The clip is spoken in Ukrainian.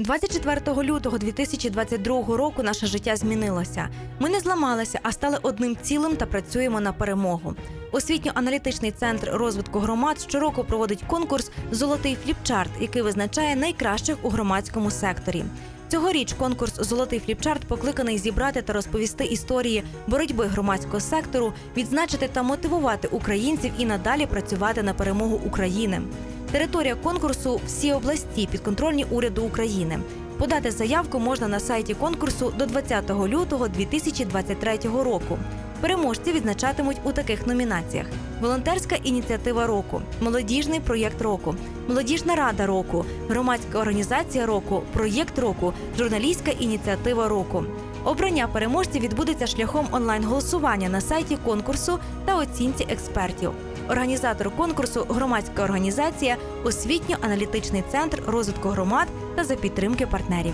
24 лютого 2022 року наше життя змінилося. Ми не зламалися, а стали одним цілим та працюємо на перемогу. Освітньо-аналітичний центр розвитку громад щороку проводить конкурс Золотий фліпчарт, який визначає найкращих у громадському секторі. Цьогоріч конкурс Золотий фліпчарт покликаний зібрати та розповісти історії боротьби громадського сектору, відзначити та мотивувати українців і надалі працювати на перемогу України. Територія конкурсу всі області підконтрольні уряду України. Подати заявку можна на сайті конкурсу до 20 лютого 2023 року. Переможці відзначатимуть у таких номінаціях: волонтерська ініціатива року, молодіжний проєкт року, молодіжна рада року, громадська організація року, проєкт року, журналістська ініціатива року. Обрання переможців відбудеться шляхом онлайн-голосування на сайті конкурсу та оцінці експертів. Організатор конкурсу громадська організація, освітньо-аналітичний центр розвитку громад та за підтримки партнерів.